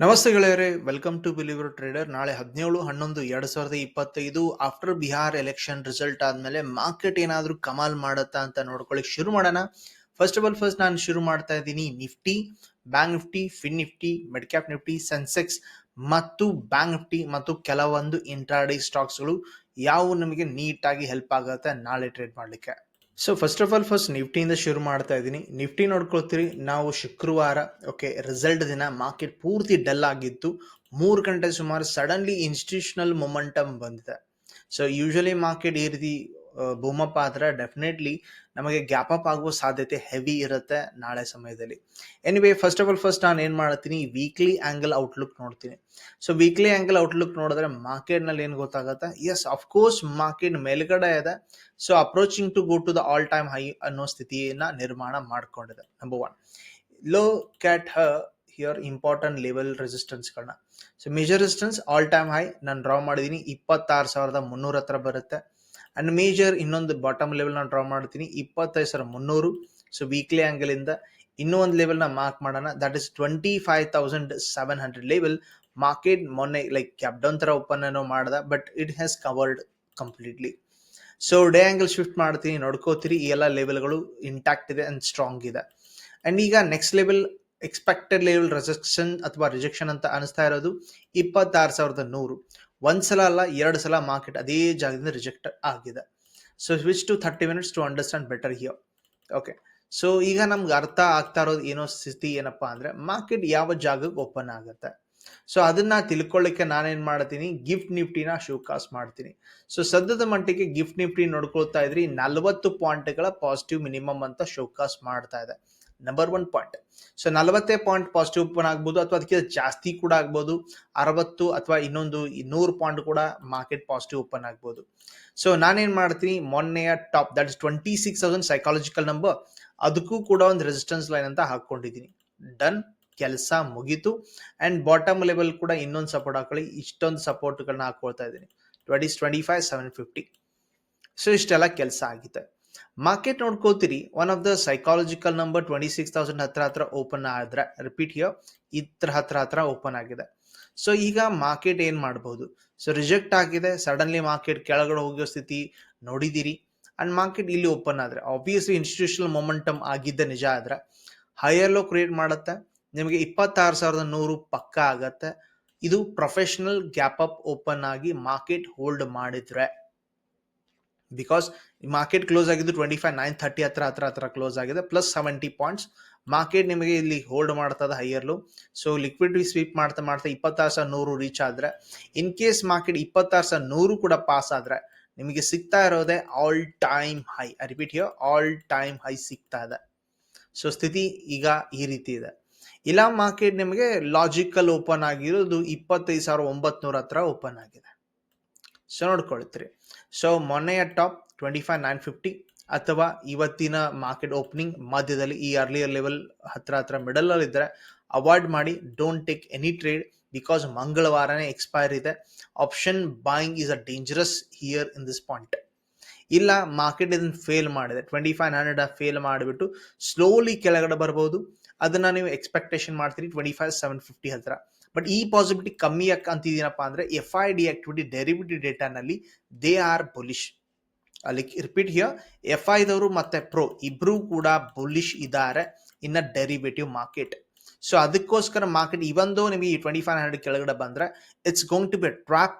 ನಮಸ್ತೆ ಗೆಳೆಯರೇ welcome to believer trader ನಾಳೆ ಹದಿನೇಳು, ಹನ್ನೊಂದು, ಎರಡ್ ಸಾವಿರದ ಇಪ್ಪತ್ತೈದು ಆಫ್ಟರ್ ಬಿಹಾರ್ ಎಲೆಕ್ಷನ್ ರಿಸಲ್ಟ್ ಆದ್ಮೇಲೆ ಮಾರ್ಕೆಟ್ ಏನಾದ್ರೂ ಕಮಾಲ್ ಮಾಡತ್ತಾ ಅಂತ ನೋಡ್ಕೊಳ್ಳಿಕ್ ಶುರು ಮಾಡೋಣ. ಫಸ್ಟ್ ಆಫ್ ಆಲ್ ಫಸ್ಟ್ ನಾನು ಶುರು ಮಾಡ್ತಾ ಇದ್ದೀನಿ. Nifty bank Nifty fin Nifty mid cap Nifty Sensex ಮತ್ತು ಬ್ಯಾಂಕ್ ನಿಫ್ಟಿ ಮತ್ತು ಕೆಲವೊಂದು ಇಂಟ್ರಾಡೇ ಸ್ಟಾಕ್ಸ್ಗಳು ಯಾವು ನಮಗೆ ನೀಟಾಗಿ ಹೆಲ್ಪ್ ಆಗುತ್ತೆ ನಾಳೆ ಟ್ರೇಡ್ ಮಾಡಲಿಕ್ಕೆ. So first of all first ನಿಫ್ಟಿಯಿಂದ ಶುರು ಮಾಡ್ತಾ ಇದ್ದೀನಿ. ನಿಫ್ಟಿ ನೋಡ್ಕೊಳ್ತೀರಿ, ನಾವು ಶುಕ್ರವಾರ ಓಕೆ ರಿಸಲ್ಟ್ ದಿನ ಮಾರ್ಕೆಟ್ ಪೂರ್ತಿ ಡಲ್ ಆಗಿತ್ತು. ಮೂರು ಗಂಟೆ ಸುಮಾರು ಸಡನ್ಲಿ ಇನ್ಸ್ಟಿಟ್ಯೂಷನಲ್ ಮೊಮೆಂಟಮ್ ಬಂದಿದೆ. ಸೊ ಯೂಶಲಿ ಮಾರ್ಕೆಟ್ ಈ ರೀತಿ ಬೂಮಪ್ ಆದ್ರೆ ಡೆಫಿನೆಟ್ಲಿ ನಮಗೆ ಗ್ಯಾಪ್ ಅಪ್ ಆಗುವ ಸಾಧ್ಯತೆ ಹೆವಿ ಇರುತ್ತೆ ನಾಳೆ ಸಮಯದಲ್ಲಿ. Anyway first of all first ನಾನು ಏನು ಮಾಡ್ತೀನಿ ವೀಕ್ಲಿ ಆಂಗಲ್ ಔಟ್ಲುಕ್ ನೋಡ್ತೀನಿ. ಸೊ ವೀಕ್ಲಿ ಆಂಗಲ್ ಔಟ್ಲುಕ್ ನೋಡಿದ್ರೆ ಮಾರ್ಕೆಟ್ನಲ್ಲಿ ಏನು ಗೊತ್ತಾಗುತ್ತೆ? ಎಸ್ ಅಫ್ಕೋರ್ಸ್ ಮಾರ್ಕೆಟ್ ಮೇಲ್ಗಡೆ ಇದೆ. So approaching to go to the all time high ಅನ್ನೋ ಸ್ಥಿತಿಯನ್ನ ನಿರ್ಮಾಣ ಮಾಡ್ಕೊಂಡಿದೆ number one locate here important level ರೆಸಿಸ್ಟೆನ್ಸ್ಗಳನ್ನ so major resistance all time high ನಾನು ಡ್ರಾ ಮಾಡಿದ್ದೀನಿ ಇಪ್ಪತ್ತಾರು ಸಾವಿರದ ಮುನ್ನೂರ ಹತ್ರ ಬರುತ್ತೆ. ಅಂಡ್ ಮೇಜರ್ ಇನ್ನೊಂದು ಬಾಟಮ್ ಲೆವೆಲ್ ನಾನು ಡ್ರಾ ಮಾಡ್ತೀನಿ ಇಪ್ಪತ್ತೈದು ಸಾವಿರ ಮುನ್ನೂರು. ಸೊ ವೀಕ್ಲಿ ಆಂಗಲ್ ಇಂದ ಇನ್ನೂ ಒಂದು ಲೆವೆಲ್ನ ಮಾರ್ಕ್ ಮಾಡೋಣ. That is twenty five thousand seven hundred level market ಮೊನ್ನೆ ಲೈಕ್ ಕ್ಯಾಪ್ ಡೌನ್ ಥರ ಓಪನ್ ಏನೋ ಮಾಡ್ದ but it has covered completely so day angle shift ಮಾಡ್ತೀನಿ, ನೋಡ್ಕೋತೀರಿ. ಈ ಎಲ್ಲ ಲೆವೆಲ್ಗಳು ಇಂಟ್ಯಾಕ್ಟ್ ಇದೆ ಅಂಡ್ ಸ್ಟ್ರಾಂಗ್ ಇದೆ. ಅಂಡ್ ಈಗ next level expected level rejection ಅಥವಾ ರಿಜೆಕ್ಷನ್ ಅಂತ ಅನಿಸ್ತಾ ಇರೋದು ಇಪ್ಪತ್ತಾರು ಸಾವಿರದ ನೂರು. ಒಂದ್ಸಲ ಅಲ್ಲ, ಎರಡು ಸಲ ಮಾರ್ಕೆಟ್ ಅದೇ ಜಾಗದಿಂದ ರಿಜೆಕ್ಟ್ ಆಗಿದೆ. So switch to thirty minutes to understand better here okay so ಈಗ ನಮ್ಗೆ ಅರ್ಥ ಆಗ್ತಾ ಇರೋದು ಏನೋ ಸ್ಥಿತಿ ಏನಪ್ಪಾ ಅಂದ್ರೆ ಮಾರ್ಕೆಟ್ ಯಾವ ಜಾಗಕ್ಕೆ ಓಪನ್ ಆಗುತ್ತೆ. ಸೊ ಅದನ್ನ ತಿಳ್ಕೊಳ್ಳಿಕ್ಕೆ ನಾನೇನ್ ಮಾಡ್ತೀನಿ? ಗಿಫ್ಟ್ ನಿಫ್ಟಿನ ಶೋಕಾಸ್ ಮಾಡ್ತೀನಿ. ಸೊ ಸದ್ಯದ ಮಟ್ಟಿಗೆ ಗಿಫ್ಟ್ ನಿಫ್ಟಿ ನೋಡ್ಕೊಳ್ತಾ ಇದ್ರಿ, ನಲವತ್ತು ಪಾಯಿಂಟ್ಗಳ ಪಾಸಿಟಿವ್ ಮಿನಿಮಮ್ ಅಂತ ಶೋಕಾಸ್ ಮಾಡ್ತಾ ಇದೆ. ನಂಬರ್ ಒನ್ ಪಾಯಿಂಟ್ ಸೊ ನಲವತ್ತೇ ಪಾಯಿಂಟ್ ಪಾಸಿಟಿವ್ ಓಪನ್ ಆಗ್ಬೋದು ಅಥವಾ ಅದಕ್ಕಿಂತ ಜಾಸ್ತಿ ಕೂಡ ಆಗ್ಬೋದು. ಅರವತ್ತು ಅಥವಾ ಇನ್ನೊಂದು ನೂರು ಪಾಯಿಂಟ್ ಕೂಡ ಮಾರ್ಕೆಟ್ ಪಾಸಿಟಿವ್ ಓಪನ್ ಆಗ್ಬೋದು. ಸೊ ನಾನೇನು ಮಾಡ್ತೀನಿ? ಮೊನ್ನೆಯ top that is twenty six thousand psychological number ಅದಕ್ಕೂ ಕೂಡ ಒಂದು ರೆಸಿಸ್ಟೆನ್ಸ್ ಲೈನ್ ಅಂತ ಹಾಕೊಂಡಿದ್ದೀನಿ ಡನ್ ಕೆಲಸ ಮುಗೀತು. ಅಂಡ್ ಬಾಟಮ್ ಲೆವೆಲ್ ಕೂಡ ಇನ್ನೊಂದು ಸಪೋರ್ಟ್ ಹಾಕೊಳ್ಳಿ. ಇಷ್ಟೊಂದು ಸಪೋರ್ಟ್ಗಳನ್ನ ಹಾಕೊಳ್ತಾ ಇದ್ದೀನಿ. Twenty twenty five seven fifty so ಇಷ್ಟೆಲ್ಲ ಕೆಲಸ ಆಗಿದೆ. Market ನೋಡ್ಕೋತೀರಿ one of the psychological number twenty six thousand ಹತ್ರ ಹತ್ರ ಓಪನ್ ಆದ್ರೆ ರಿಪೀಟ್ ಹಿಯರ್ ಇದ್ರ ಹತ್ರ ಹತ್ರ ಓಪನ್ ಆಗಿದೆ. ಸೊ ಈಗ ಮಾರ್ಕೆಟ್ ಏನ್ ಮಾಡಬಹುದು ಸೊ ರಿಜೆಕ್ಟ್ ಆಗಿದೆ. ಸಡನ್ಲಿ ಮಾರ್ಕೆಟ್ ಕೆಳಗಡೆ ಹೋಗೋ ಸ್ಥಿತಿ ನೋಡಿದಿರಿ ಅಂಡ್ ಮಾರ್ಕೆಟ್ ಇಲ್ಲಿ ಓಪನ್ ಆದರೆ ಆಬ್ವಿಯಸ್ಲಿ ಇನ್ಸ್ಟಿಟ್ಯೂಷನಲ್ ಮೊಮೆಂಟಮ್ ಆಗಿದ್ದ ನಿಜ ಆದ್ರೆ ಹೈಯರ್ ಲೋ ಕ್ರಿಯೇಟ್ ಮಾಡುತ್ತೆ. ನಿಮಗೆ ಇಪ್ಪತ್ತಾರು ಸಾವಿರದ ನೂರು ಪಕ್ಕ ಆಗತ್ತೆ. ಇದು ಪ್ರೊಫೆಷನಲ್ ಗ್ಯಾಪ್ ಅಪ್ ಓಪನ್ ಆಗಿ ಮಾರ್ಕೆಟ್ ಹೋಲ್ಡ್ ಮಾಡಿದ್ರೆ. ಬಿಕಾಸ್ ಮಾರ್ಕೆಟ್ ಕ್ಲೋಸ್ ಆಗಿದ್ದು ಟ್ವೆಂಟಿ ಫೈವ್ ನೈನ್ ಥರ್ಟಿ ಹತ್ರ ಹತ್ರ ಹತ್ರ ಕ್ಲೋಸ್ ಆಗಿದೆ. ಪ್ಲಸ್ ಸೆವೆಂಟಿ ಪಾಯಿಂಟ್ಸ್ ಮಾರ್ಕೆಟ್ ನಿಮಗೆ ಇಲ್ಲಿ ಹೋಲ್ಡ್ ಮಾಡ್ತದ ಹೈಯರ್ಲು ಸೊ ಲಿಕ್ವಿಡಿಟಿ ಸ್ವೀಪ್ ಮಾಡ್ತಾ ಮಾಡ್ತಾ ಇಪ್ಪತ್ತಾರು ಸಾವಿರ ನೂರು ರೀಚ್ ಆದ್ರೆ ಇನ್ ಕೇಸ್ ಮಾರ್ಕೆಟ್ ಇಪ್ಪತ್ತಾರು ಸಾವಿರ ನೂರು ಕೂಡ ಪಾಸ್ ಆದ್ರೆ, ನಿಮಗೆ ಸಿಗ್ತಾ ಇರೋದೇ all time high I repeat here all time high ಸಿಗ್ತಾ ಇದೆ. ಸೊ ಸ್ಥಿತಿ ಈಗ ಈ ರೀತಿ ಇದೆ. ಇಲ್ಲ ಮಾರ್ಕೆಟ್ ನಿಮಗೆ ಲಾಜಿಕಲ್ ಓಪನ್ ಆಗಿರೋದು ಇಪ್ಪತ್ತೈದು ಸಾವಿರ ಒಂಬತ್ನೂರ ಹತ್ರ ಓಪನ್ ಆಗಿದೆ. ಸೊ ನೋಡ್ಕೊಳ್ತೀರಿ. So ಮೊನ್ನೆಯ top twenty five nine fifty ಅಥವಾ ಇವತ್ತಿನ ಮಾರ್ಕೆಟ್ ಓಪನಿಂಗ್ ಮಧ್ಯದಲ್ಲಿ ಈ ಅರ್ಲಿಯರ್ ಲೆವೆಲ್ ಹತ್ರ ಹತ್ರ ಮಿಡಲ್ ಅಲ್ಲಿ ಇದ್ರೆ ಅವಾಯ್ಡ್ ಮಾಡಿ don't take any trade because ಮಂಗಳವಾರನೇ expire ಇದೆ. Option buying is a dangerous here in this point ಇಲ್ಲ ಮಾರ್ಕೆಟ್ ಇದನ್ನು ಫೇಲ್ ಮಾಡಿದೆ. ಟ್ವೆಂಟಿ ಫೈವ್ ಹಂಡ್ರೆಡ್ ಫೇಲ್ ಮಾಡಿಬಿಟ್ಟು ಸ್ಲೋಲಿ ಕೆಳಗಡೆ ಬರ್ಬೋದು. ಅದನ್ನ ನೀವು ಎಕ್ಸ್ಪೆಕ್ಟೇಷನ್ ಮಾಡ್ತೀರಿ ಟ್ವೆಂಟಿ ಫೈವ್ ಸೆವೆನ್ ಫಿಫ್ಟಿ ಹತ್ರ. ಬಟ್ ಈ ಪಾಸಿಬಿಲಿಟಿ ಕಮ್ಮಿ ಅಂತಿದ್ದೀನಪ್ಪ ಅಂದ್ರೆ F I D activity derivative ಡೇಟಾನಲ್ಲಿ they are bullish ಅಲ್ಲಿ ರಿಪೀಟ್ ಹಿಯರ್ ಎಫ್ ಐ ದವರು ಮತ್ತೆ ಪ್ರೋ ಇಬ್ರು ಕೂಡ ಬುಲಿಶ್ ಇದ್ದಾರೆ ಇನ್ನ ಡೆರಿವೇಟಿವ್ ಮಾರ್ಕೆಟ್ ಸೊ ಅದಕ್ಕೋಸ್ಕರ ಮಾರ್ಕೆಟ್ ಇವಂದು ನಿಮಗೆ ಈ ಟ್ವೆಂಟಿ ಫೈವ್ ಹಂಡ್ರೆಡ್ ಕೆಳಗಡೆ ಬಂದ್ರೆ it's going to be trap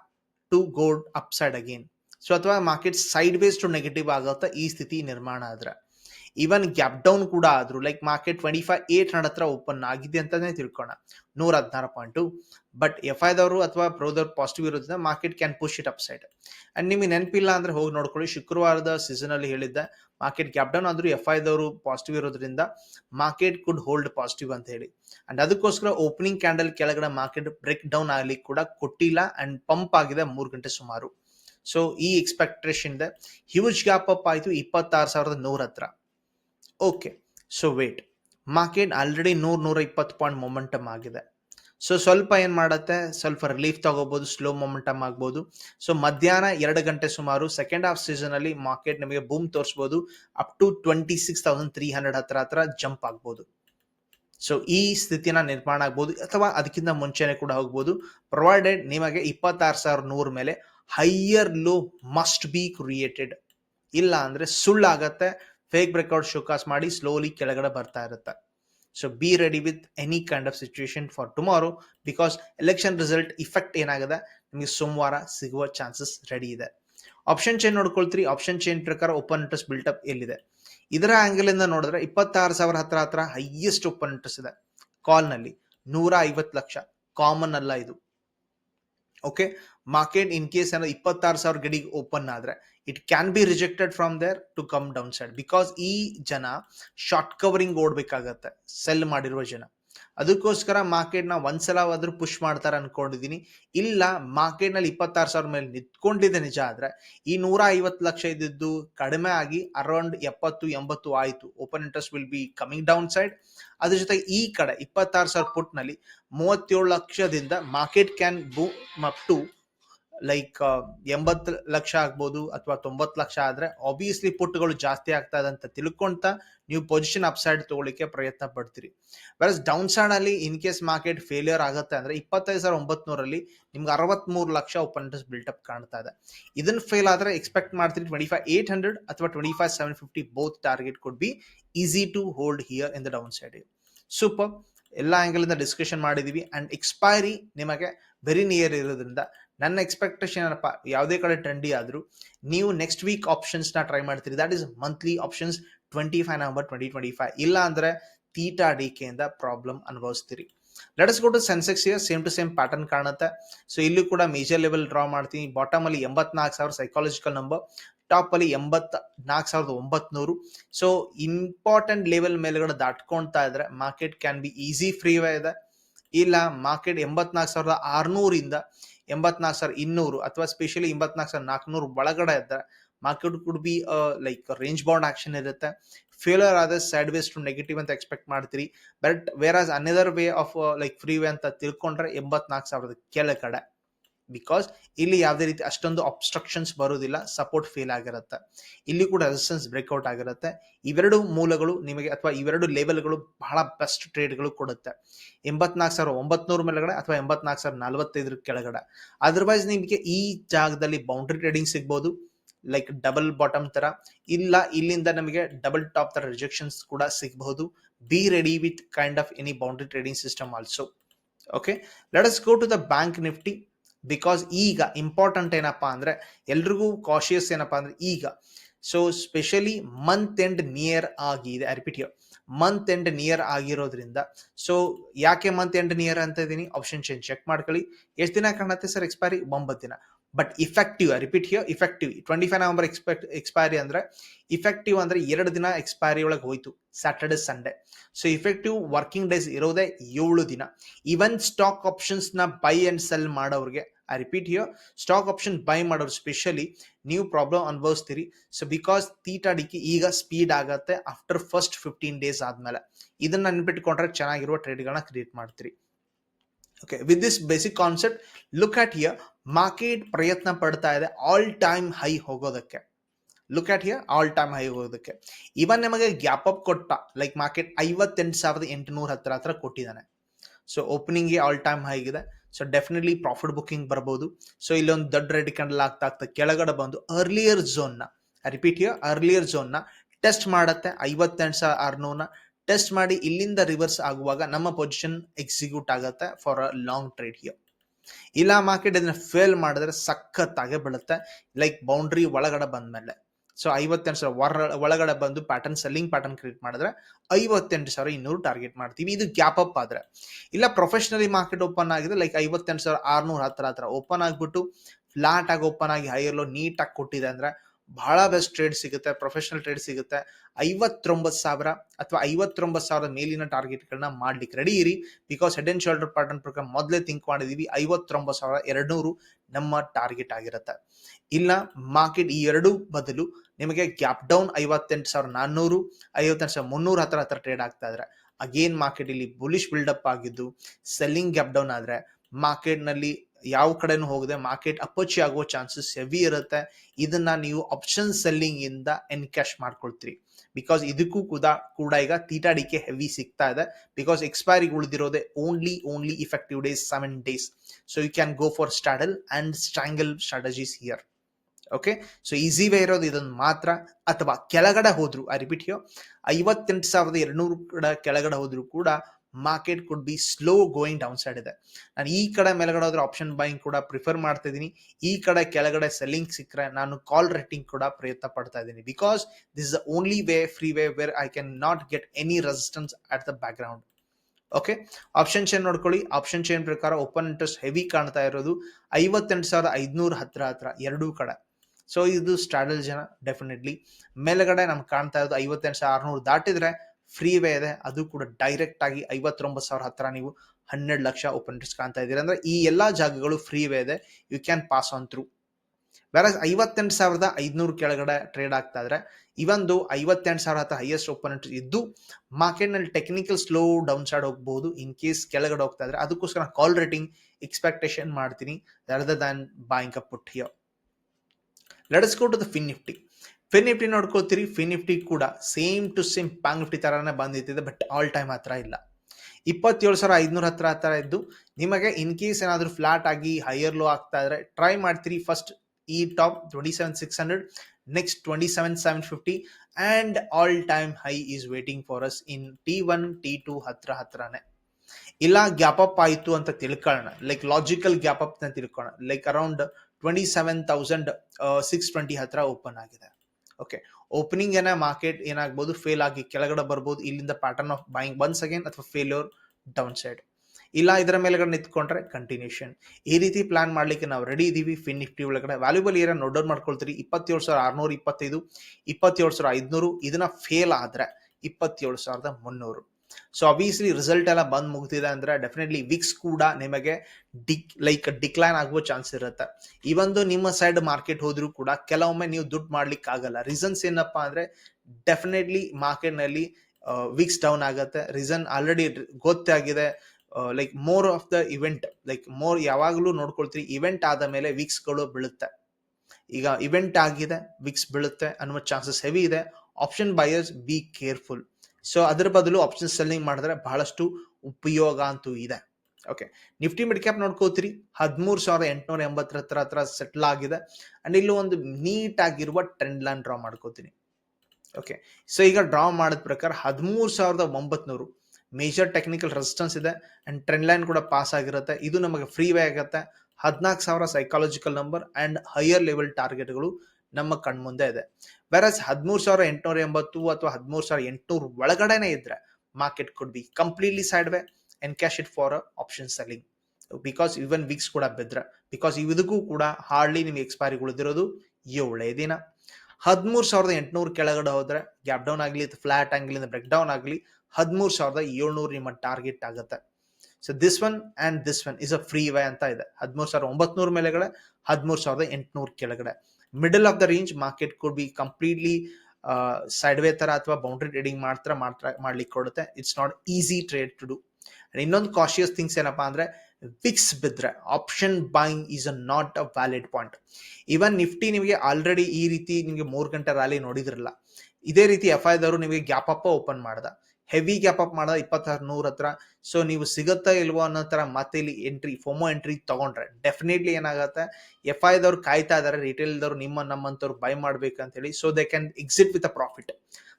to gold up side again so ಅಥವಾ market sideways to negative ಆಗುತ್ತೆ, ಈ ಸ್ಥಿತಿ ನಿರ್ಮಾಣ ಆದ್ರೆ. ಈವನ್ ಗ್ಯಾಪ್ ಡೌನ್ ಕೂಡ ಆದ್ರು like market twenty five eight hundred ಹತ್ರ ಓಪನ್ ಆಗಿದೆ ಅಂತಾನೆ ತಿಳ್ಕೋಣ. ನೂರ ಹದಿನಾರು ಪಾಯಿಂಟು ಬಟ್ ಎಫ್ ಐದವರು ಅಥವಾ ಪ್ರೋದವ್ರು ಪಾಸಿಟಿವ್ ಇರೋದ್ರಿಂದ market can push it up side and ನಿಮಗೆ ನೆನಪಿಲ್ಲ ಅಂದ್ರೆ ಹೋಗಿ ನೋಡ್ಕೊಳ್ಳಿ. ಶುಕ್ರವಾರದ ಸೀಸನ್ ಅಲ್ಲಿ ಹೇಳಿದ್ದೆ ಮಾರ್ಕೆಟ್ ಗ್ಯಾಪ್ ಡೌನ್ ಆದ್ರೂ ಎಫ್ ಐದವರು ಪಾಸಿಟಿವ್ ಇರೋದ್ರಿಂದ ಮಾರ್ಕೆಟ್ ಕುಡ್ ಹೋಲ್ಡ್ ಪಾಸಿಟಿವ್ ಅಂತ ಹೇಳಿ. ಅಂಡ್ ಅದಕ್ಕೋಸ್ಕರ ಓಪನಿಂಗ್ ಕ್ಯಾಂಡಲ್ ಕೆಳಗಡೆ ಮಾರ್ಕೆಟ್ ಬ್ರೇಕ್ ಡೌನ್ ಆಗ್ಲಿಕ್ಕೆ ಕೂಡ ಕೊಟ್ಟಿಲ್ಲ ಅಂಡ್ ಪಂಪ್ ಆಗಿದೆ ಮೂರು ಗಂಟೆ ಸುಮಾರು. ಸೊ ಈ ಎಕ್ಸ್ಪೆಕ್ಟೇಷನ್ ಇದೆ. ಹ್ಯೂಜ್ ಗ್ಯಾಪ್ ಅಪ್ ಆಯಿತು ಇಪ್ಪತ್ತಾರು ಸಾವಿರದ ನೂರ ಹತ್ರ. Okay so wait market already ನೂರು ನೂರ ಇಪ್ಪತ್ತು ಪಾಯಿಂಟ್ ಮೊಮೆಂಟಮ್ ಆಗಿದೆ. ಸೊ ಸ್ವಲ್ಪ ಏನು ಮಾಡುತ್ತೆ? ಸ್ವಲ್ಪ ರಿಲೀಫ್ ತಗೋಬಹುದು ಸ್ಲೋ ಮೊಮೆಂಟಮ್ ಆಗ್ಬೋದು. ಸೊ ಮಧ್ಯಾಹ್ನ ಎರಡು ಗಂಟೆ ಸುಮಾರು ಸೆಕೆಂಡ್ ಹಾಫ್ ಸೀಸನ್ ಅಲ್ಲಿ ಮಾರ್ಕೆಟ್ ನಿಮಗೆ ಬೂಮ್ ತೋರಿಸಬಹುದು up to twenty six thousand three hundred ಹತ್ರ ಹತ್ರ ಜಂಪ್ ಆಗ್ಬೋದು. ಸೊ ಈ ಸ್ಥಿತಿನ ನಿರ್ಮಾಣ ಆಗ್ಬೋದು. ಅಥವಾ ಅದಕ್ಕಿಂತ ಮುಂಚೆನೆ ಕೂಡ ಹೋಗ್ಬೋದು. ಪ್ರೊವೈಡೆಡ್ ನಿಮಗೆ ಇಪ್ಪತ್ತಾರು ಸಾವಿರ ನೂರ ಮೇಲೆ higher low must be created ಇಲ್ಲ ಅಂದ್ರೆ ಸುಳ್ಳಾಗತ್ತೆ. ಫೇಕ್ ಬ್ರೇಕ್ಔಟ್ ಶೋಕಾಸ್ ಮಾಡಿ ಸ್ಲೋಲಿ ಕೆಳಗಡೆ ಬರ್ತಾ ಇರುತ್ತೆ. So be ready with any kind of situation for tomorrow because election result effect ಏನಾಗಿದೆ? ನಿಮಗೆ ಸೋಮವಾರ ಸಿಗುವ ಚಾನ್ಸಸ್ ರೆಡಿ ಇದೆ. ಆಪ್ಷನ್ ಚೇನ್ ನೋಡ್ಕೊಳ್ತೀರಿ. ಆಪ್ಷನ್ ಚೇನ್ ಪ್ರಕಾರ ಓಪನ್ ಇಂಟ್ರೆಸ್ಟ್ ಅಪ್ ಎಲ್ಲಿದೆ? ಇದರ ಆಂಗಲ್ ಇಂದ ನೋಡಿದ್ರೆ ಇಪ್ಪತ್ತಾರು ಸಾವಿರ ಹತ್ರ ಹತ್ರ ಹೈಯೆಸ್ಟ್ ಓಪನ್ ಇಂಟ್ರೆಸ್ಟ್ ಇದೆ. ಕಾಲ್ನಲ್ಲಿ ನೂರ ಐವತ್ತು ಲಕ್ಷ. ಕಾಮನ್ ಅಲ್ಲ ಇದು. ಓಕೆ ಮಾರ್ಕೆಟ್ ಇನ್ ಕೇಸ್ ಏನಾದ್ರು ಇಪ್ಪತ್ತಾರು ಸಾವಿರ ಗಡಿಗೆ ಓಪನ್ ಆದ್ರೆ it can be rejected from there to come down side because ಈ ಜನ ಶಾರ್ಟ್ ಕವರಿಂಗ್ ಓಡಬೇಕಾಗತ್ತೆ ಸೆಲ್ ಮಾಡಿರುವ ಜನ. ಅದಕ್ಕೋಸ್ಕರ ಮಾರ್ಕೆಟ್ನ ಒಂದ್ಸಲ ಆದ್ರೂ ಪುಷ್ ಮಾಡ್ತಾರೆ ಅನ್ಕೊಂಡಿದ್ದೀನಿ ಇಲ್ಲ ಮಾರ್ಕೆಟ್ನಲ್ಲಿ ಇಪ್ಪತ್ತಾರು ಸಾವಿರ ಮೇಲೆ ನಿಂತ್ಕೊಂಡಿದೆ ನಿಜ ಆದ್ರೆ, ಈ ನೂರ ಐವತ್ತು ಲಕ್ಷ ಇದ್ದಿದ್ದು ಕಡಿಮೆ ಆಗಿ ಅರೌಂಡ್ ಎಪ್ಪತ್ತು, ಎಂಬತ್ತು ಆಯಿತು. Open interest will be coming down side ಅದ್ರ ಜೊತೆ ಈ ಕಡೆ ಇಪ್ಪತ್ತಾರು ಸಾವಿರ ಪುಟ್ನಲ್ಲಿ ಮೂವತ್ತೇಳು ಲಕ್ಷದಿಂದ market can boom up to like ಎಂಬತ್ತು ಲಕ್ಷ ಆಗ್ಬೋದು ಅಥವಾ ತೊಂಬತ್ತು ಲಕ್ಷ ಆದ್ರೆ ಆಬ್ವಿಯಸ್ಲಿ ಪುಟ್ಗಳು ಜಾಸ್ತಿ ಆಗ್ತಾ ಇದೆ ಅಂತ ತಿಳ್ಕೊಂತ ನೀವು ಪೊಸಿಷನ್ ಅಪ್ಸೈಡ್ ತಗೊಳ್ಳಿಕ್ಕೆ ಪ್ರಯತ್ನ ಪಡ್ತೀರಿ. ವೆರಸ್ ಡೌನ್ ಸೈಡ್ ಅಲ್ಲಿ ಇನ್ ಕೇಸ್ ಮಾರ್ಕೆಟ್ ಫೇಲಿಯರ್ ಆಗುತ್ತೆ ಅಂದ್ರೆ ಇಪ್ಪತ್ತೈದು ಸಾವಿರ ಒಂಬತ್ನೂರಲ್ಲಿ ನಿಮ್ಗೆ ಅರವತ್ಮೂರು ಲಕ್ಷ ಓಪನ್ ಇಂಟ್ರೆಸ್ಟ್ ಅಪ್ ಕಾಣ್ತಾ ಇದೆ. ಇದನ್ನ ಫೇಲ್ ಆದ್ರೆ ಎಕ್ಸ್ಪೆಕ್ಟ್ ಮಾಡ್ತೀರಿ ಟ್ವೆಂಟಿ ಫೈವ್ ಏಟ್ ಹಂಡ್ರೆಡ್ ಅಥವಾ twenty five seven fifty both target could be easy to hold here in the down side super ಎಲ್ಲ ಆಂಗಲ್ ಇಂದ ಡಿಸ್ಕಷನ್ ಮಾಡಿದೀವಿ. ಅಂಡ್ ಎಕ್ಸ್ಪೈರಿ ನಿಮಗೆ ವೆರಿ ನಿಯರ್ ಇರೋದ್ರಿಂದ ನನ್ನ ಎಕ್ಸ್ಪೆಕ್ಟೇಷನ್ ಏನಪ್ಪ, ಯಾವುದೇ ಕಡೆ ಟ್ರೆಂಡಿ ಆದರೂ ನೀವು ನೆಕ್ಸ್ಟ್ ವೀಕ್ ಆಪ್ಷನ್ಸ್ನ ಟ್ರೈ ಮಾಡ್ತೀರಿ. That is monthly options twenty five November twenty twenty five ಇಲ್ಲ ಅಂದರೆ ತೀಟಾ ಡಿ ಇಂದ problem ಅನುಭವಿಸ್ತೀರಿ let's go to Sensex here same to same pattern ಕಾಣುತ್ತೆ. ಸೊ ಇಲ್ಲಿ ಕೂಡ ಮೇಜರ್ ಲೆವೆಲ್ ಡ್ರಾ ಮಾಡ್ತೀನಿ. ಬಾಟಮ್ ಅಲ್ಲಿ ಎಂಬತ್ನಾಲ್ಕು ಸಾವಿರ ಸೈಕಾಲಜಿಕಲ್ ನಂಬರ್ ಟಾಪ್ ಅಲ್ಲಿ ಎಂಬತ್ ನಾಲ್ಕು ಸಾವಿರದ ಒಂಬತ್ನೂರು. ಸೊ ಇಂಪಾರ್ಟೆಂಟ್ ಲೆವೆಲ್ ಮೇಲೆಗಡೆ ದಾಟ್ಕೊಳ್ತಾ ಇದ್ರೆ market can be easy free ಇದೆ. ಇಲ್ಲ ಮಾರ್ಕೆಟ್ ಎಂಬತ್ನಾಲ್ಕು ಸಾವಿರದ ಆರ್ನೂರಿಂದ ಎಂಬತ್ನಾಲ್ಕು ಸಾವಿರ ಇನ್ನೂರು ಅಥವಾ ಸ್ಪೆಷಲಿ ಎಂಬತ್ನಾಲ್ಕು ಸಾವಿರ ನಾಲ್ಕುನೂರು ಒಳಗಡೆ ಇದ್ದರೆ market could be like range bound action ಇರುತ್ತೆ. ಫೇಲರ್ ಆದ್ರೆ ಸೈಡ್ ವೇಸ್ ಟು ನೆಗೆಟಿವ್ ಅಂತ ಎಕ್ಸ್ಪೆಕ್ಟ್ ಮಾಡ್ತೀರಿ. But whereas another way of like free way ಅಂತ ತಿಳ್ಕೊಂಡ್ರೆ ಎಂಬತ್ನಾಲ್ಕು ಸಾವಿರದ ಕೆಳಗಡೆ. ಬಿಕಾಸ್ ಇಲ್ಲಿ ಯಾವುದೇ ರೀತಿ ಅಷ್ಟೊಂದು ಅಬ್ಸ್ಟ್ರಕ್ಷನ್ಸ್ ಬರೋದಿಲ್ಲ ಸಪೋರ್ಟ್ ಫೇಲ್ ಆಗಿರುತ್ತೆ. ಇಲ್ಲಿ ಕೂಡ ರೆಸಿಸ್ಟೆನ್ಸ್ ಬ್ರೇಕ್ಔಟ್ ಆಗಿರುತ್ತೆ. ಇವೆರಡು ಮೂಲಗಳು ನಿಮಗೆ ಅಥವಾ ಇವೆರಡು ಲೆವೆಲ್ಗಳು ಬಹಳ ಬೆಸ್ಟ್ ಟ್ರೇಡ್ಗಳು ಕೊಡುತ್ತೆ. ಎಂಬತ್ನಾಲ್ಕು ಸಾವಿರ ಒಂಬತ್ನೂರು ಮೇಲೆಗಡೆ ಅಥವಾ ಎಂಬತ್ನಾಲ್ಕು ಸಾವಿರ ನಲವತ್ತೈದರ ಕೆಳಗಡೆ. ಅದರ್ವೈಸ್ ನಿಮಗೆ ಈ ಜಾಗದಲ್ಲಿ ಬೌಂಡ್ರಿ ಟ್ರೇಡಿಂಗ್ ಸಿಗ್ಬೋದು ಲೈಕ್ ಡಬಲ್ ಬಾಟಮ್ ತರ. ಇಲ್ಲ, ಇಲ್ಲಿಂದ ನಮಗೆ ಡಬಲ್ ಟಾಪ್ ತರ ರಿಜೆಕ್ಷನ್ಸ್ ಕೂಡ ಸಿಗಬಹುದು be ready with kind of any boundary trading system also okay let us go to the bank Nifty because ಈಗ ಇಂಪಾರ್ಟೆಂಟ್ ಏನಪ್ಪಾ ಅಂದ್ರೆ ಎಲ್ರಿಗೂ ಕಾಶಿಯಸ್ ಏನಪ್ಪಾ ಅಂದ್ರೆ ಈಗ. So specially month end near ಆಗಿದೆ. I repeat month end near ಆಗಿರೋದ್ರಿಂದ. So ಯಾಕೆ ಮಂತ್ ಎಂಡ್ ನಿಯರ್ ಅಂತ ಇದ್ದೀನಿ? ಆಪ್ಷನ್ ಚೇಂಜ್ ಚೆಕ್ ಮಾಡ್ಕೊಳ್ಳಿ. ಎಷ್ಟು ದಿನ ಕಾಣುತ್ತೆ ಸರ್ ಎಕ್ಸ್ಪೈರಿ ಒಂಬತ್ತು ದಿನ. But effective repeat here effective twenty five November expect expiry ಅಂದ್ರೆ ಇಫೆಕ್ಟಿವ್ ಅಂದ್ರೆ ಎರಡು ದಿನ ಎಕ್ಸ್ಪೈರಿ ಒಳಗೆ ಹೋಯ್ತು. Saturday Sunday so effective working days ಇರೋದೇ ಏಳು ದಿನ. ಈವನ್ ಸ್ಟಾಕ್ ಆಪ್ಷನ್ಸ್ನ ಬೈ ಅಂಡ್ ಸೆಲ್ ಮಾಡೋರಿಗೆ I repeat here stock option buy ಮಾಡೋರು ಸ್ಪೆಷಲಿ ನೀವು ಪ್ರಾಬ್ಲಮ್ ಅನುಭವಿಸ್ತೀರಿ. ಸೊ ಬಿಕಾಸ್ ತೀಟಾಡಿಕೆ ಈಗ ಸ್ಪೀಡ್ ಆಗತ್ತೆ ಆಫ್ಟರ್ ಫಸ್ಟ್ ಫಿಫ್ಟೀನ್ ಡೇಸ್ ಆದ್ಮೇಲೆ. ಇದನ್ನ ನೆನ್ಪಿಟ್ಕೊಂಡ್ರೆ ಚೆನ್ನಾಗಿರುವ ಟ್ರೇಡ್ಗಳನ್ನ ಕ್ರಿಯೇಟ್ ಮಾಡ್ತೀರಿ. Okay with this basic concept look at here market ಪ್ರಯತ್ನ ಪಡ್ತಾ ಇದೆ ಆಲ್ ಟೈಮ್ ಹೈ ಹೋಗೋದಕ್ಕೆ. Look at here all time high ಹೋಗೋದಕ್ಕೆ. ಇವನ್ ನಿಮಗೆ ಗ್ಯಾಪ್ ಅಪ್ ಕೊಟ್ಟ ಲೈಕ್ ಮಾರ್ಕೆಟ್ ಐವತ್ತೆಂಟು ಸಾವಿರದ ಎಂಟುನೂರ ಹತ್ರ ಹತ್ರ ಕೊಟ್ಟಿದ್ದಾನೆ. So opening all time high ಇದೆ ಸೊ ಡೆಫಿನೆಟ್ಲಿ ಪ್ರಾಫಿಟ್ ಬುಕಿಂಗ್ ಬರ್ಬೋದು. ಸೊ ಇಲ್ಲಿ ಒಂದು ದೊಡ್ಡ ರೆಡ್ ಕ್ಯಾಂಡಲ್ ಆಗ್ತಾ ಆಗ್ತಾ ಕೆಳಗಡೆ ಬಂದು ಅರ್ಲಿಯರ್ ಝೋನ್ನ ರಿಪೀಟ್ ಹಿಯರ್ ಅರ್ಲಿಯರ್ ಝೋನ್ನ ಟೆಸ್ಟ್ ಮಾಡುತ್ತೆ, ಐವತ್ತೆಂಟು ಸಾವಿರ ಆರ್ನೂರ್ನ ಟೆಸ್ಟ್ ಮಾಡಿ ಇಲ್ಲಿಂದ ರಿವರ್ಸ್ ಆಗುವಾಗ ನಮ್ಮ ಪೊಸಿಷನ್ ಎಕ್ಸಿಕ್ಯೂಟ್ ಆಗುತ್ತೆ for a long trade here ಇಲ್ಲ ಮಾರ್ಕೆಟ್ ಇದನ್ನ ಫೇಲ್ ಮಾಡಿದ್ರೆ ಸಖತ್ತಾಗೆ ಬೀಳುತ್ತೆ ಲೈಕ್ ಬೌಂಡ್ರಿ ಒಳಗಡೆ ಬಂದ್ಮೇಲೆ. ಸೊ ಐವತ್ತೆಂಟು ಸಾವಿರ ಒಳಗಡೆ ಬಂದು ಪ್ಯಾಟರ್ನ್ ಸೆಲ್ಲಿಂಗ್ ಪ್ಯಾಟರ್ನ್ ಕ್ರಿಯೇಟ್ ಮಾಡಿದ್ರೆ ಐವತ್ತೆಂಟು ಸಾವಿರ ಇನ್ನೂರು ಟಾರ್ಗೆಟ್ ಮಾಡ್ತೀವಿ. ಇದು ಗ್ಯಾಪ್ ಅಪ್ ಆದ್ರೆ. ಇಲ್ಲ ಪ್ರೊಫೆಷನಲಿ ಮಾರ್ಕೆಟ್ ಓಪನ್ ಆಗಿದೆ ಲೈಕ್ ಐವತ್ತೆಂಟು ಸಾವಿರ ಆರ್ನೂರ ಹತ್ರ ಹತ್ರ ಓಪನ್ ಆಗ್ಬಿಟ್ಟು ಫ್ಲಾಟ್ ಆಗಿ ಓಪನ್ ಆಗಿ ಹೈಯರ್ಲೋ ನೀಟಾಗಿ ಕೊಟ್ಟಿದೆ ಅಂದ್ರೆ ಬಹಳ ಬೆಸ್ಟ್ ಟ್ರೇಡ್ ಸಿಗುತ್ತೆ ಪ್ರೊಫೆಷನಲ್ ಟ್ರೇಡ್ ಸಿಗುತ್ತೆ. ಐವತ್ತೊಂಬತ್ತು ಸಾವಿರ ಅಥವಾ ಐವತ್ತೊಂಬತ್ತು ಸಾವಿರ ಮೇಲಿನ ಟಾರ್ಗೆಟ್ಗಳನ್ನ ಮಾಡ್ಲಿಕ್ಕೆ ರೆಡಿ ಇರಿ. Because head and shoulder pattern ಪ್ರಕಾರ ಮೊದಲೇ ಥಿಂಕ್ ಮಾಡಿದೀವಿ ಐವತ್ತೊಂಬತ್ತು ಸಾವಿರ ಎರಡ್ನೂರು ನಮ್ಮ ಟಾರ್ಗೆಟ್ ಆಗಿರುತ್ತೆ. ಇಲ್ಲ ಮಾರ್ಕೆಟ್ ಈ ಎರಡು ಬದಲು ನಿಮಗೆ ಗ್ಯಾಪ್ ಡೌನ್ ಐವತ್ತೆಂಟು ಸಾವಿರ ನಾನ್ನೂರು, ಐವತ್ತೆಂಟು ಸಾವಿರ ಮುನ್ನೂರು ಹತ್ರ ಹತ್ರ ಟ್ರೇಡ್ ಆಗ್ತಾ ಇದ್ರೆ ಅಗೇನ್ ಮಾರ್ಕೆಟ್ ಇಲ್ಲಿ ಬುಲಿಶ್ ಬಿಲ್ಡಪ್ ಆಗಿದ್ದು ಸೆಲ್ಲಿಂಗ್ ಗ್ಯಾಪ್ ಡೌನ್ ಆದರೆ ಮಾರ್ಕೆಟ್ನಲ್ಲಿ ಯಾವ ಕಡೆನೂ ಹೋಗದೆ ಮಾರ್ಕೆಟ್ ಅಪೋಚಿ ಆಗೋ ಚಾನ್ಸಸ್ ಹೆವಿ ಇರುತ್ತೆ. ಇದನ್ನ ನೀವು ಆಪ್ಷನ್ ಸೆಲ್ಲಿಂಗ್ ಇಂದ ಎನ್ಕ್ಯಾಶ್ ಮಾಡ್ಕೊಳ್ತೀರಿ. ಬಿಕಾಸ್ ಇದಕ್ಕೂ ಕೂಡ ಕೂಡ ಈಗ ತೀಟಾಡಿಕೆ ಹೆವಿ ಸಿಗ್ತಾ ಇದೆ. ಬಿಕಾಸ್ ಎಕ್ಸ್ಪೈರಿಗೆ ಉಳಿದಿರೋದೆ only only effective days seven days so you can go for straddle and strangle strategies here okay so easy way ಇರೋದು ಇದೊಂದು ಮಾತ್ರ. ಅಥವಾ ಕೆಳಗಡೆ ಹೋದ್ರು ಆ ರಿಪೀಟ್ ಐವತ್ತೆಂಟು ಸಾವಿರದ ಎರಡ್ನೂರು ಕಡೆ ಕೆಳಗಡೆ ಹೋದ್ರು ಕೂಡ market could be slow going down side ಇದೆ. ನಾನು ಈ ಕಡೆ ಮೇಲ್ಗಡೆ ಹೋದ್ರೆ ಆಪ್ಷನ್ ಬೈಯಿಂಗ್ ಕೂಡ ಪ್ರಿಫರ್ ಮಾಡ್ತಾ ಇದ್ದೀನಿ. ಈ ಕಡೆ ಕೆಳಗಡೆ ಸೆಲ್ಲಿಂಗ್ ಸಿಕ್ಕರೆ ನಾನು ಕಾಲ್ ರೇಟಿಂಗ್ ಕೂಡ ಪ್ರಯತ್ನ ಪಡ್ತಾ ಇದ್ದೀನಿ. Because this the only way free way where I can not get any resistance at the background okay option chain ನೋಡ್ಕೊಳ್ಳಿ. ಆಪ್ಷನ್ ಚೇನ್ ಪ್ರಕಾರ ಓಪನ್ ಇಂಟ್ರೆಸ್ಟ್ ಹೆವಿ ಕಾಣ್ತಾ ಇರೋದು. ಐವತ್ತೆಂಟು ಸಾವಿರದ ಐದ್ನೂರ ಹತ್ರ ಹತ್ರ ಎರಡೂ ಕಡೆ. ಸೊ ಇದು ಸ್ಟ್ರಾಡಲ್ ಜನ ಡೆಫಿನೆಟ್ಲಿ ಮೇಲ್ಗಡೆ ನಮ್ಗೆ ಕಾಣ್ತಾ ಇರೋದು ಐವತ್ತೆಂಟು ಸಾವಿರ ಆರ್ನೂರು ದಾಟಿದ್ರೆ ಫ್ರೀ ವೇ ಇದೆ, ಅದು ಕೂಡ ಡೈರೆಕ್ಟ್ ಆಗಿ ಐವತ್ತೊಂಬತ್ತು ಸಾವಿರ ಹತ್ರ ನೀವು ಹನ್ನೆರಡು ಲಕ್ಷ ಓಪನ್ ಇಂಟ್ರೆಸ್ಟ್ ಕಾಣ್ತಾ ಇದ್ದೀರಿ. ಅಂದ್ರೆ ಈ ಎಲ್ಲಾ ಜಾಗಗಳು ಫ್ರೀ ವೇ ಇದೆ you can pass on through ಬೇರೆ ಐವತ್ತೆಂಟು ಸಾವಿರದ ಐದುನೂರು ಕೆಳಗಡೆ ಟ್ರೇಡ್ ಆಗ್ತಾ ಇದ್ರೆ ಇವೊಂದು ಐವತ್ತೆಂಟು ಸಾವಿರ ಹತ್ರ ಹೈಯೆಸ್ಟ್ ಓಪನ್ ಇಂಟ್ರೆಸ್ಟ್ ಇದ್ದು ಮಾರ್ಕೆಟ್ನಲ್ಲಿ ಟೆಕ್ನಿಕಲ್ ಸ್ಲೋ ಡೌನ್ ಸೈಡ್ ಹೋಗ್ಬೋದು ಇನ್ ಕೇಸ್ ಕೆಳಗಡೆ ಹೋಗ್ತಾ ಇದ್ರೆ, ಅದಕ್ಕೋಸ್ಕರ ಕಾಲ್ ರೇಟಿಂಗ್ ಎಕ್ಸ್ಪೆಕ್ಟೇಷನ್ ಮಾಡ್ತೀನಿ rather than buying up put here let's go to the Fin Nifty Fin Nifty ನೋಡ್ಕೋತೀರಿ fin Nifty ಕೂಡ ಸೇಮ್ ಟು ಸೇಮ್ ಪ್ಯಾಂಗ್ ನಿಫ್ಟಿ ತರಾನೇ ಬಂದಿತ್ತಿದೆ ಬಟ್ ಆಲ್ ಟೈಮ್ ಹತ್ರ ಇಲ್ಲ. ಇಪ್ಪತ್ತೇಳು ಸಾವಿರ ಐದ್ನೂರ ಹತ್ರ ಹತ್ರ ಇದ್ದು, ನಿಮಗೆ ಇನ್ ಕೇಸ್ ಏನಾದರೂ ಫ್ಲಾಟ್ ಆಗಿ ಹೈಯರ್ ಲೋ ಆಗ್ತಾ ಇದ್ರೆ ಟ್ರೈ ಮಾಡ್ತೀರಿ ಫಸ್ಟ್ ಈ top twenty seven six hundred next twenty seven seven fifty and all time high is waiting for us in T one T two ಹತ್ರ ಹತ್ರನೇ. ಇಲ್ಲ ಗ್ಯಾಪ್ ಅಪ್ ಆಯಿತು ಅಂತ ತಿಳ್ಕೊಳ್ಳೋಣ ಲೈಕ್ ಲಾಜಿಕಲ್ ಗ್ಯಾಪ್ ಅಪ್ ತಿಳ್ಕೊಳ್ಳೋಣ like around twenty seven thousand six twenty ಹತ್ರ open ಆಗಿದೆ. Okay opening ಏನ ಮಾರ್ಕೆಟ್ ಏನಾಗ್ಬೋದು ಫೇಲ್ ಆಗಿ ಕೆಳಗಡೆ ಬರ್ಬೋದು, ಇಲ್ಲಿಂದ pattern of buying once again ಅಥವಾ ಫೇಲ್ಯೂರ್ ಡೌನ್ ಸೈಡ್ ಇಲ್ಲ, ಇದರ ಮೇಲೆಗಡೆ ನಿಂತ್ಕೊಂಡ್ರೆ ಕಂಟಿನ್ಯೂಷನ್ ಈ ರೀತಿ ಪ್ಲಾನ್ ಮಾಡ್ಲಿಕ್ಕೆ ನಾವು ರೆಡಿ ಇದೀವಿ ಫಿನ್ ನಿಫ್ಟಿ ಒಳಗಡೆ ವ್ಯಾಲ್ಯೂಬಲ್ ಏರಿಯಾ ನೋಟ್ ಡೌನ್ ಮಾಡ್ಕೊಳ್ತೀರಿ. ಇಪ್ಪತ್ತೇಳು ಸಾವಿರ ಆರ್ನೂರ, ಇಪ್ಪತ್ತೈದು, ಇಪ್ಪತ್ತೇಳು ಸಾವಿರ ಐದುನೂರು, ಇದನ್ನ ಫೇಲ್ ಆದ್ರೆ ಇಪ್ಪತ್ತೇಳು ಸಾವಿರದ ಮುನ್ನೂರು. ಸೊ ಅಬ್ವಿಯಸ್ಲಿ ರಿಸಲ್ಟ್ ಎಲ್ಲ ಬಂದ್ ಮುಗ್ದಿದೆ ಅಂದ್ರೆ ಡೆಫಿನೆಟ್ಲಿ ವಿಕ್ಸ್ ಕೂಡ ನಿಮಗೆ ಡಿಕ್ ಲೈಕ್ ಡಿಕ್ಲೈನ್ ಆಗುವ ಚಾನ್ಸ್ ಇರುತ್ತೆ. ಇವೊಂದು ನಿಮ್ಮ ಸೈಡ್ ಮಾರ್ಕೆಟ್ ಹೋದ್ರೂ ಕೂಡ ಕೆಲವೊಮ್ಮೆ ನೀವು ದುಡ್ಡು ಮಾಡ್ಲಿಕ್ಕೆ ಆಗಲ್ಲ ರೀಸನ್ಸ್ ಏನಪ್ಪಾ ಅಂದ್ರೆ ಡೆಫಿನೆಟ್ಲಿ ಮಾರ್ಕೆಟ್ನಲ್ಲಿ ವಿಕ್ಸ್ ಡೌನ್ ಆಗುತ್ತೆ. ರೀಸನ್ ಆಲ್ರೆಡಿ ಗೊತ್ತಾಗಿದೆ like more of the event like more ಯಾವಾಗಲೂ ನೋಡ್ಕೊಳ್ತೀರಿ ಇವೆಂಟ್ ಆದ ಮೇಲೆ ವಿಕ್ಸ್ಗಳು ಬೀಳುತ್ತೆ. ಈಗ ಇವೆಂಟ್ ಆಗಿದೆ ವಿಕ್ಸ್ ಬೀಳುತ್ತೆ ಅನ್ನುವ ಚಾನ್ಸಸ್ ಹೆವಿ ಇದೆ. Option buyers be careful so ಅದ್ರ ಬದಲು ಆಪ್ಷನ್ ಸೆಲ್ಲಿಂಗ್ ಮಾಡಿದ್ರೆ ಬಹಳಷ್ಟು ಉಪಯೋಗ ಅಂತೂ ಇದೆ. ಓಕೆ ನಿಫ್ಟಿ ಮಿಡ್ ಕ್ಯಾಪ್ ನೋಡ್ಕೋತೀರಿ. ಹದಿಮೂರು ಸಾವಿರದ ಎಂಟುನೂರ ಎಂಬತ್ತರ ಹತ್ರ ಹತ್ರ ಸೆಟ್ಲ್ ಆಗಿದೆ. ಅಂಡ್ ಇಲ್ಲೂ ಒಂದು ನೀಟ್ ಆಗಿರುವ ಟ್ರೆಂಡ್ ಲೈನ್ ಡ್ರಾ ಮಾಡ್ಕೋತೀನಿ. ಓಕೆ ಸೊ ಈಗ ಡ್ರಾ ಮಾಡಿದ ಪ್ರಕಾರ ಹದಿಮೂರು ಸಾವಿರದ ಒಂಬತ್ನೂರು ಮೇಜರ್ ಟೆಕ್ನಿಕಲ್ ರೆಸಿಸ್ಟೆನ್ಸ್ ಇದೆ. ಅಂಡ್ ಟ್ರೆಂಡ್ ಲೈನ್ ಕೂಡ ಪಾಸ್ ಆಗಿರುತ್ತೆ. ಇದು ನಮಗೆ ಫ್ರೀ ವೇ ಆಗುತ್ತೆ. ಹದಿನಾಲ್ಕು ಸಾವಿರ psychological number and higher level ಟಾರ್ಗೆಟ್ಗಳು ನಮ್ಮ ಕಣ್ಮುಂದೆ ಇದೆ. ವೆರಸ್ ಹದಿಮೂರು ಸಾವಿರ ಎಂಟುನೂರ ಎಂಬತ್ತು ಅಥವಾ ಹದಿಮೂರು ಸಾವಿರ ಎಂಟುನೂರು ಒಳಗಡೆನೆ ಇದ್ರೆ market could be completely side way encash it for option selling because even VIX ಕೂಡ ಬಿದ್ರೆ ಬಿಕಾಸ್ ಇದಕ್ಕೂ ಕೂಡ ಹಾರ್ಡ್ಲಿ ನಿಮ್ಗೆ ಎಕ್ಸ್ಪೈರಿ ಉಳಿದಿರೋದು ಏಳೇ ದಿನ. ಹದಿಮೂರು ಸಾವಿರದ ಎಂಟುನೂರು ಕೆಳಗಡೆ ಹೋದ್ರೆ ಗ್ಯಾಪ್ ಡೌನ್ ಆಗಲಿ ಫ್ಲಾಟ್ ಆಂಗಿಲಿಂದ ಬ್ರೇಕ್ ಡೌನ್ ಆಗಲಿ ಹದಿಮೂರು ಸಾವಿರದ ಏಳ್ನೂರು ನಿಮ್ಮ ಟಾರ್ಗೆಟ್ ಆಗುತ್ತೆ. So this one and this one is a free way ಅಂತ ಇದೆ. ಹದಿಮೂರು ಸಾವಿರದ ಒಂಬತ್ನೂರು ಮೇಲೆಗಡೆ ಹದಿಮೂರು ಸಾವಿರದ ಎಂಟುನೂರು ಕೆಳಗಡೆ. Middle of the range market could be completely sideway ತರ ಅಥವಾ ಬೌಂಡ್ರಿ ಟ್ರೇಡಿಂಗ್ ಮಾತ್ರ ಮಾಡ್ತಾ, ಮಾಡ್ಲಿಕ್ಕೆ ಕೊಡುತ್ತೆ. It's not easy trade to do ಇನ್ನೊಂದು ಕಾಶಿಯಸ್ ಥಿಂಗ್ಸ್ ಏನಪ್ಪಾ ಅಂದ್ರೆ ವಿಕ್ಸ್ ಬಿದ್ರೆ option buying is a not a valid point even Nifty ನಿಮಗೆ ಆಲ್ರೆಡಿ ಈ ರೀತಿ ನಿಮಗೆ ಮೂರು ಗಂಟೆ ರ್ಯಾಲಿ ನೋಡಿದ್ರಲ್ಲ, ಇದೇ ರೀತಿ ಎಫ್ ಐದವರು ನಿಮಗೆ ಗ್ಯಾಪ್ ಅಪ್ಪ ಓಪನ್ ಮಾಡ್ದ. ಹೆವಿ ಗ್ಯಾಪ್ ಅಪ್ ಮಾಡೋದು ಇಪ್ಪತ್ತಾರು ನೂರ ಹತ್ರ. ಸೊ ನೀವು ಸಿಗುತ್ತಾ ಇಲ್ವೋ ಅನ್ನೋ ಥರ ಮತ್ತೆ ಇಲ್ಲಿ ಎಂಟ್ರಿ ಫೋಮೋ ಎಂಟ್ರಿ ತೊಗೊಂಡ್ರೆ ಡೆಫಿನೆಟ್ಲಿ ಏನಾಗುತ್ತೆ? ಎಫ್ ಐದವ್ರು ಕಾಯ್ತಾ ಇದಾರೆ ರಿಟೇಲ್ದವ್ರು ನಿಮ್ಮ ನಮ್ಮಂಥವ್ರು ಬೈ ಮಾಡ್ಬೇಕಂತ ಹೇಳಿ. So they can exit with a profit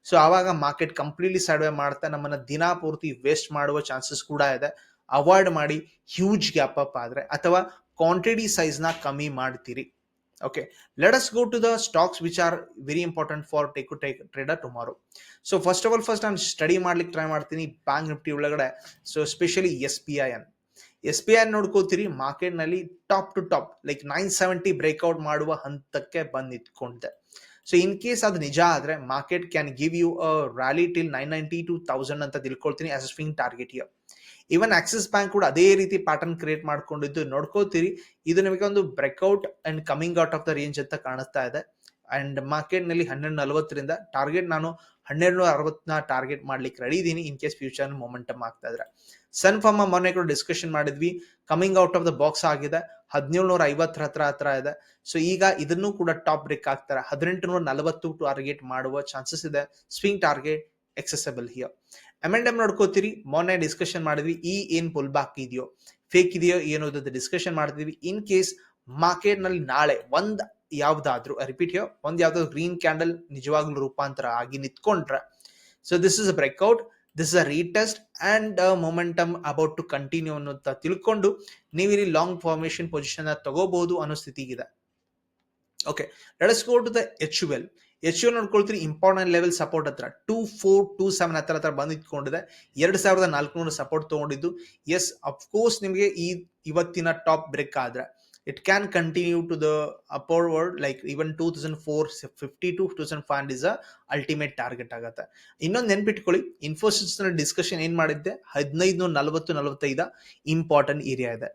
so ಆವಾಗ ಮಾರ್ಕೆಟ್ ಕಂಪ್ಲೀಟ್ಲಿ ಸರ್ವೆ ಮಾಡ್ತಾ ನಮ್ಮನ್ನ ದಿನಾ ಪೂರ್ತಿ ವೇಸ್ಟ್ ಮಾಡುವ ಚಾನ್ಸಸ್ ಕೂಡ ಇದೆ. ಅವಾಯ್ಡ್ ಮಾಡಿ ಹ್ಯೂಜ್ ಗ್ಯಾಪ್ ಅಪ್ ಆದ್ರೆ ಅಥವಾ ಕ್ವಾಂಟಿಟಿ ಸೈಜ್ನ ಕಮ್ಮಿ ಮಾಡ್ತೀರಿ. Okay let us go to the stocks which are very important for take take trader tomorrow so first of all first ನಾನು ಸ್ಟಡಿ ಮಾಡ್ಲಿಕ್ಕೆ ಟ್ರೈ ಮಾಡ್ತೀನಿ ಬ್ಯಾಂಕ್ ನಿಫ್ಟಿ ಒಳಗಡೆ so especially S P I N S P I ನೋಡ್ಕೋತೀರಿ ಮಾರ್ಕೆಟ್ನಲ್ಲಿ top to top like nine seventy breakout ಮಾಡುವ ಹಂತಕ್ಕೆ ಬಂದ್ so in case ಅದು ನಿಜ ಆದರೆ market can give you a rally till nine ninety two thousand ಅಂತ ತಿಳ್ಕೊಳ್ತೀನಿ as a swing target here even Axis Bank ಕೂಡ ಅದೇ ರೀತಿ ಪ್ಯಾಟರ್ನ್ ಕ್ರಿಯೇಟ್ ಮಾಡ್ಕೊಂಡಿದ್ದು. ನೋಡ್ಕೋತೀರಿ ಇದು ನಿಮಗೆ ಒಂದು breakout and coming out of the range ಅಂತ ಕಾಣಿಸ್ತಾ ಇದೆ. ಅಂಡ್ ಮಾರ್ಕೆಟ್ನಲ್ಲಿ ಹನ್ನೆರಡು ನಲವತ್ತರಿಂದ ಟಾರ್ಗೆಟ್ ನಾನು ಹನ್ನೆರಡು ಅರವತ್ತನ್ನ ಟಾರ್ಗೆಟ್ ಮಾಡ್ಲಿಕ್ಕೆ ರೆಡಿ ಇದೀನಿ ಇನ್ ಕೇಸ್ ಫ್ಯೂಚರ್ ಮೊಮೆಂಟಮ್ ಆಗ್ತಾ ಇದ್ರೆ. ಸನ್ ಫಾರ್ಮ ಮೊನ್ನೆ ಕೂಡ ಡಿಸ್ಕಷನ್ ಮಾಡಿದ್ವಿ. Coming out of the box ಆಗಿದೆ. ಹದಿನೇಳುನೂರ ಐವತ್ತರ ಹತ್ರ ಹತ್ರ ಇದೆ. ಸೊ ಈಗ ಇದನ್ನು ಕೂಡ ಟಾಪ್ ಬ್ರೇಕ್ ಆಗ್ತಾರೆ ಹದಿನೆಂಟು ನೂರ ನಲವತ್ತು ಟಾರ್ಗೆಟ್ ಮಾಡುವ ಚಾನ್ಸಸ್ ಇದೆ. Swing target accessible here M and M ನೋಡ್ಕೋತೀರಿ. ಮೊನ್ನೆ ಡಿಸ್ಕಷನ್ ಮಾಡಿದ್ವಿ. ಈ ಏನ್ ಪುಲ್ ಬ್ಯಾಕ್ ಇದೆಯೋ ಫೇಕ್ ಇದೆಯೋ ಏನೋ ಡಿಸ್ಕಷನ್ ಮಾಡಿದ್ವಿ ಇನ್ ಕೇಸ್ ಮಾರ್ಕೆಟ್ನಲ್ಲಿ ನಾಳೆ ಒಂದ್ ಯಾವ್ದಾದ್ರು ರಿಪೀಟ್ ಹಿಯರ್ ಒಂದ್ ಯಾವ್ದಾದ್ರು ಗ್ರೀನ್ ಕ್ಯಾಂಡಲ್ ನಿಜವಾಗ್ಲೂ ರೂಪಾಂತರ ಆಗಿ ನಿಂತ್ಕೊಂಡ್ರೆ. So this is a breakout this is a retest and momentum about to continue ಅನ್ನೋಂತ ತಿಳ್ಕೊಂಡು ನೀವು ಇಲ್ಲಿ ಲಾಂಗ್ ಫಾರ್ಮೇಶನ್ ಪೊಸಿಷನ್ ತಗೋಬಹುದು ಅನ್ನೋ ಸ್ಥಿತಿಗಿದೆ okay let's go to the H well H U ನೋಡ್ಕೊಳ್ತೀರಿ important level support ಹತ್ರ. Two four two seven ಹತ್ರ ಹತ್ರ ಬಂದು ಇಟ್ಕೊಂಡಿದೆ. ಎರಡು ಸಾವಿರದ ನಾಲ್ಕುನೂರು ಸಪೋರ್ಟ್ ತಗೊಂಡಿದ್ದು. ಎಸ್ ಅಫ್ಕೋರ್ಸ್ ನಿಮಗೆ ಈ ಇವತ್ತಿನ ಟಾಪ್ ಬ್ರೇಕ್ ಆದ್ರೆ. It can continue to the upward like even two thousand five hundred is a ultimate target ಆಗುತ್ತೆ. ಇನ್ನೊಂದು ನೆನ್ಪಿಟ್ಕೊಳ್ಳಿ ಇನ್ಫೋಸಿಸ್ ಡಿಸ್ಕಷನ್ ಏನ್ ಮಾಡಿದ್ದೆ? ಹದಿನೈದು, ನಲವತ್ತು, ನಲವತ್ತೈದ ಇಂಪಾರ್ಟೆಂಟ್ ಏರಿಯಾ ಇದೆ.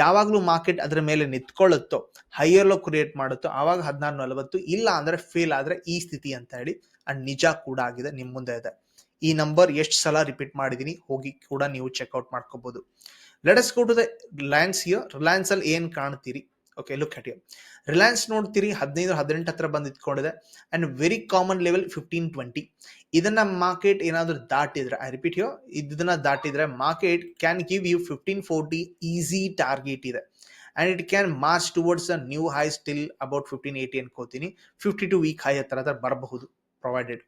ಯಾವಾಗಲೂ ಮಾರ್ಕೆಟ್ ಅದರ ಮೇಲೆ ನಿಂತ್ಕೊಳ್ಳುತ್ತೋ ಹೈಯರ್ ಲೋ ಕ್ರಿಯೇಟ್ ಮಾಡುತ್ತೋ, ಆವಾಗ ಹದಿನಾರು, ನಲವತ್ತು, ಇಲ್ಲ ಅಂದ್ರೆ ಫೇಲ್ ಆದ್ರೆ ಈ ಸ್ಥಿತಿ ಅಂತ ಹೇಳಿ ಅಂಡ್ ನಿಜ ಕೂಡ ಆಗಿದೆ ನಿಮ್ಮ ಮುಂದೆ ಇದೆ. ಈ ನಂಬರ್ ಎಷ್ಟು ಸಲ ರಿಪೀಟ್ ಮಾಡಿದೀನಿ, ಹೋಗಿ ಕೂಡ ನೀವು ಚೆಕ್ಔಟ್ ಮಾಡ್ಕೋಬಹುದು let's go to the Reliance here Reliance ಅಲ್ಲಿ ಏನ್ ಕಾಣ್ತೀರಿ? Okay look at you Reliance ನೋಡ್ತೀರಿ, ಹದಿನೈದು ಹದಿನೆಂಟು ಹತ್ರ ಬಂದು ಇಟ್ಕೊಂಡಿದೆ. And very common level fifteen twenty ಇದನ್ನ ಮಾರ್ಕೆಟ್ ಏನಾದರೂ ದಾಟಿದ್ರೆ ಐ ರಿಪೀಟ್ ಯೋ ಇದನ್ನ ದಾಟಿದ್ರೆ market can give you fifteen forty easy target ಇದೆ. And it can march towards a new high still about fifteen eighty ಅನ್ಕೋತೀನಿ. ಫಿಫ್ಟಿ ಟು ವೀಕ್ ಹೈ ಹತ್ರ ಹತ್ರ ಬರಬಹುದು provided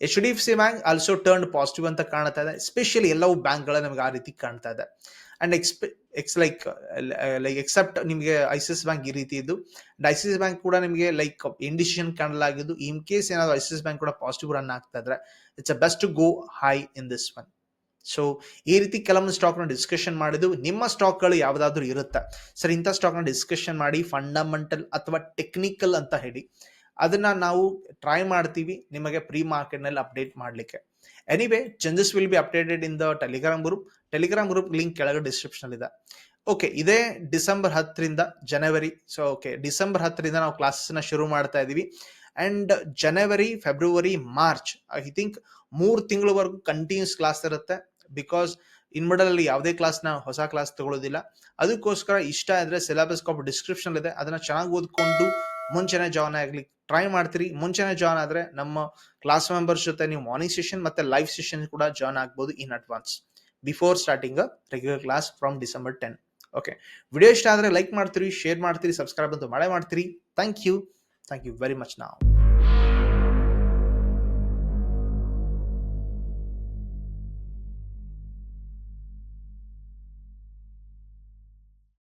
H D F C bank also turn positive ಅಂತ ಕಾಣ್ತಾ ಇದೆ. Specially ಎಲ್ಲವೂ ಬ್ಯಾಂಕ್ಗಳ ನಮಗೆ ಆ ರೀತಿ ಕಾಣ್ತಾ ಇದೆ. ಅಂಡ್ ಎಕ್ಸ್ಪ ಎಕ್ಸ್ ಲೈಕ್ ಲೈಕ್ ಎಕ್ಸೆಪ್ಟ್ ನಿಮಗೆ ಐ ಸಿ ಎಸ್ ಬ್ಯಾಂಕ್ ಈ ರೀತಿ ಇದ್ದು ಅಂಡ್ ಎಸ್ ಬ್ಯಾಂಕ್ ಕೂಡ ನಿಮಗೆ ಲೈಕ್ ಇಂಡಿಸಿಷನ್ ಕ್ಯಾಂಡಲ್ ಆಗಿದ್ದು ಇನ್ ಕೇಸ್ ಏನಾದ್ರು ಎಸ್ ಬ್ಯಾಂಕ್ ಕೂಡ ಪಾಸಿಟಿವ್ ರನ್ ಆಗ್ತಾ ಇದ್ರೆ it's a best to go high in this one so ಈ ರೀತಿ ಕೆಲವೊಂದು ಸ್ಟಾಕ್ನ ಡಿಸ್ಕಷನ್ ಮಾಡಿದ್ದು, ನಿಮ್ಮ ಸ್ಟಾಕ್ಗಳು ಯಾವುದಾದ್ರೂ ಇರುತ್ತೆ. ಸರ್, ಇಂಥ ಸ್ಟಾಕ್ನ ಡಿಸ್ಕಷನ್ ಮಾಡಿ ಫಂಡಮೆಂಟಲ್ ಅಥವಾ ಟೆಕ್ನಿಕಲ್ ಅಂತ ಹೇಳಿ, ಅದನ್ನ ನಾವು ಟ್ರೈ ಮಾಡ್ತೀವಿ, ನಿಮಗೆ ಪ್ರೀ ಮಾರ್ಕೆಟ್ನಲ್ಲಿ ಅಪ್ಡೇಟ್ ಮಾಡಲಿಕ್ಕೆ. Anyway changes will be updated in the Telegram group Telegram group link ಕೆಳಗೆ ಡಿಸ್ಕ್ರಿಪ್ಷನ್ ಇದೆ. ಓಕೆ ಇದೇ ಡಿಸೆಂಬರ್ ಹತ್ತರಿಂದ ಜನವರಿ ಸೊ ಓಕೆ ಡಿಸೆಂಬರ್ ಹತ್ತರಿಂದ ನಾವು ಕ್ಲಾಸಸ್ನ ಶುರು ಮಾಡ್ತಾ ಇದೀವಿ. And January February March I think ಮೂರು ತಿಂಗಳವರೆಗೂ ಕಂಟಿನ್ಯೂಸ್ ಕ್ಲಾಸ್ ಇರುತ್ತೆ. ಬಿಕಾಸ್ ಇನ್ ಅಲ್ಲಿ ಯಾವುದೇ ಕ್ಲಾಸ್ನ ಹೊಸ ಕ್ಲಾಸ್ ತಗೊಳ್ಳೋದಿಲ್ಲ ಅದಕ್ಕೋಸ್ಕರ ಇಷ್ಟ ಆದರೆ ಸಿಲೆಬಸ್ ಕಾಪ್ ಡಿಸ್ಕ್ರಿಪ್ಷನ್ ಇದೆ. ಅದನ್ನ ಚೆನ್ನಾಗಿ ಓದ್ಕೊಂಡು ಮುಂಚೆನೆ ಜಾಯ್ನ್ ಆಗಲಿ. ಟ್ರೈ ಮಾಡ್ತೀರಿ. ಮುಂಚೆನೆ ಜಾಯ್ನ್ ಆದ್ರೆ ನಮ್ಮ ಕ್ಲಾಸ್ ಮೆಂಬರ್ಸ್ ಜೊತೆ ನೀವು ಮಾರ್ನಿಂಗ್ ಸೆಷನ್ ಮತ್ತೆ ಲೈವ್ ಸೆಷನ್ ಕೂಡ ಜಾಯ್ನ್ ಆಗ್ಬೋದು in advance before starting regular class from December ten okay video ಇಷ್ಟ ಆದರೆ ಲೈಕ್ ಮಾಡ್ತೀರಿ ಶೇರ್ ಮಾಡ್ತೀರಿ ಸಬ್ಸ್ಕ್ರೈಬ್ ಅಂತ ಮಾಡೇ ಮಾಡ್ತೀರಿ. Thank you thank you very much ನಾವು